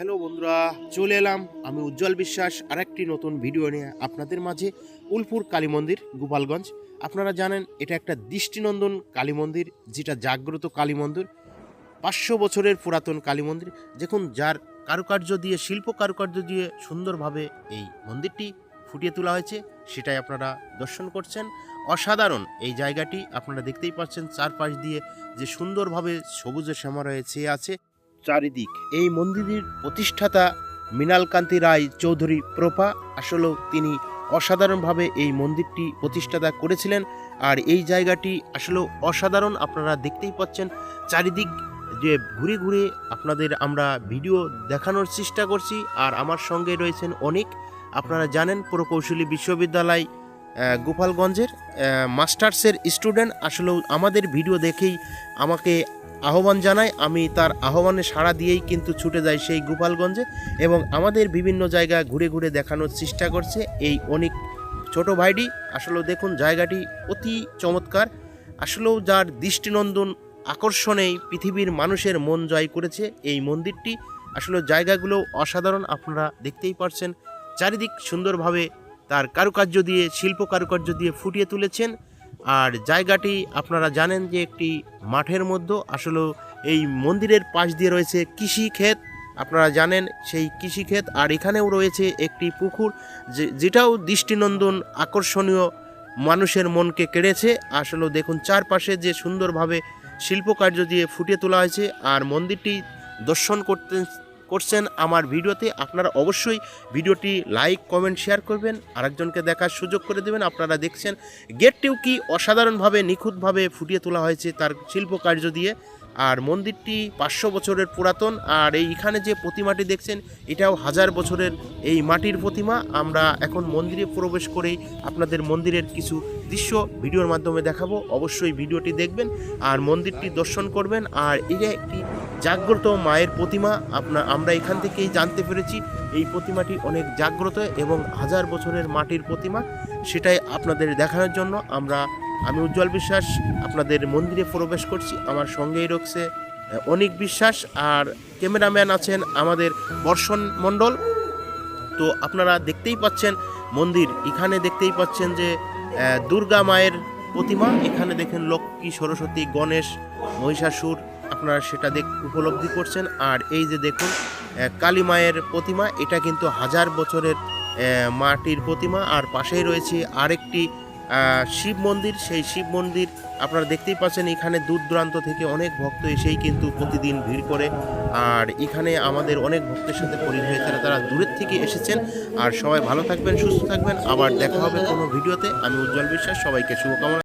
Hello বন্ধুরা, চলে এলাম আমি উজ্জ্বল বিশ্বাস, আরেকটি নতুন ভিডিও নিয়ে আপনাদের মাঝে উলপুর কালী মন্দির, গোপালগঞ্জ। আপনারা জানেন, এটা একটা দৃষ্টিনন্দন কালী মন্দির, যেটা জাগ্রত কালী মন্দির, পাঁচশো বছরের পুরাতন কালী মন্দির। দেখুন, যার কারুকার্য দিয়ে, শিল্প কারুকার্য দিয়ে সুন্দরভাবে এই মন্দিরটি ফুটিয়ে তোলা হয়েছে, সেটাই আপনারা দর্শন করছেন। অসাধারণ এই জায়গাটি, আপনারা দেখতেই পাচ্ছেন, চারপাশ দিয়ে যে সুন্দরভাবে সবুজে শ্যামা রয়েছে আছে। চারিদিক। এই মন্দিরের প্রতিষ্ঠাতা মৃণালকান্তি রায় চৌধুরী প্রপা আসলেও তিনি অসাধারণভাবে এই মন্দিরটি প্রতিষ্ঠাতা করেছিলেন আর এই জায়গাটি আসলে অসাধারণ আপনারা দেখতেই পাচ্ছেন। চারিদিক যে ঘুরে ঘুরে আপনাদের আমরা ভিডিও দেখানোর চেষ্টা করছি আর আমার সঙ্গে রয়েছেন অনেক। আপনারা জানেন প্রকৌশলী বিশ্ববিদ্যালয় গোপালগঞ্জের মাস্টার্সের স্টুডেন্ট। আসলেও আমাদের ভিডিও দেখেই আমাকে আহ্বান জানায় আমি তার আহ্বানে সাড়া দিয়েই কিন্তু ছুটে যাই সেই গোপালগঞ্জে এবং আমাদের বিভিন্ন জায়গা ঘুরে ঘুরে দেখানোর চেষ্টা করছে এই অনেক ছোট ভাইটি। আসলেও দেখুন, জায়গাটি অতি চমৎকার। আসলেও যার দৃষ্টিনন্দন আকর্ষণেই পৃথিবীর মানুষের মন জয় করেছে এই মন্দিরটি। আসলে জায়গাগুলো অসাধারণ, আপনারা দেখতেই পারছেন। চারিদিক সুন্দরভাবে তার কারুকার্য দিয়ে, শিল্প কারুকার্য দিয়ে ফুটিয়ে তুলেছেন। আর জায়গাটি আপনারা জানেন যে একটি মাঠের মধ্যে আসলে এই মন্দিরের পাশ দিয়ে রয়েছে কৃষি ক্ষেত। আপনারা জানেন সেই কৃষি ক্ষেত আর এখানেও রয়েছে একটি পুকুর যেটাও দৃষ্টিনন্দন আকর্ষণীয় মানুষের মনকে কেড়েছে। আসলে দেখুন চারপাশে যে সুন্দরভাবে শিল্পকার্য দিয়ে ফুটিয়ে তোলা হয়েছে আর মন্দিরটি দর্শন করতে করছেন আমার ভিডিওতে, আপনারা অবশ্যই ভিডিওটি লাইক, কমেন্ট, শেয়ার করবেন। আরেকজনকে দেখার সুযোগ করে দেবেন। আপনারা দেখছেন, গেটটিও কি অসাধারণভাবে, নিখুঁতভাবে ফুটিয়ে তোলা হয়েছে তার শিল্পকার্য দিয়ে। আর মন্দিরটি পাঁচশো বছরের পুরাতন। আর এই এখানে যে প্রতিমাটি দেখছেন, এটাও হাজার বছরের এই মাটির প্রতিমা। আমরা এখন মন্দিরে প্রবেশ করেই আপনাদের মন্দিরের কিছু দৃশ্য ভিডিওর মাধ্যমে দেখাবো। অবশ্যই ভিডিওটি দেখবেন আর মন্দিরটি দর্শন করবেন। আর এটা একটি জাগ্রত মায়ের প্রতিমা আপনার আমরা এখান থেকেই জানতে পেরেছি, এই প্রতিমাটি অনেক জাগ্রত এবং হাজার বছরের মাটির প্রতিমা। সেটাই আপনাদের দেখানোর জন্য আমরা আমি উজ্জ্বল বিশ্বাস, আপনাদের মন্দিরে প্রবেশ করছি, আমার সঙ্গেই রয়েছে অনিক বিশ্বাস আর ক্যামেরাম্যান আছেন আমাদের বর্ষণ মণ্ডল। তো আপনারা দেখতেই পাচ্ছেন মন্দির, এখানে দেখতেই পাচ্ছেন যে দুর্গা মায়ের প্রতিমা, এখানে দেখেন লক্ষ্মী, সরস্বতী, গণেশ, মহিষাসুর, আপনারা সেটা দেখ, উপলব্ধি করছেন। আর এই যে দেখুন কালী মায়ের প্রতিমা, এটা কিন্তু হাজার বছরের মাটির প্রতিমা। আর পাশেই রয়েছে আরেকটি শিব মন্দির, সেই শিব মন্দির আপনারা দেখতেই পাচ্ছেন, এখানে দূর দূরান্ত থেকে অনেক ভক্ত এসেই কিন্তু প্রতিদিন ভিড় করে। আর এখানে আমাদের অনেক ভক্তের সাথে পরিচয় হয়েছে তারা দূরের থেকে এসেছেন। আর সবাই ভালো থাকবেন, সুস্থ থাকবেন। আবার দেখা হবে কোনো ভিডিওতে। আমি উজ্জ্বল বিশ্বাস, সবাইকে শুভকামনা।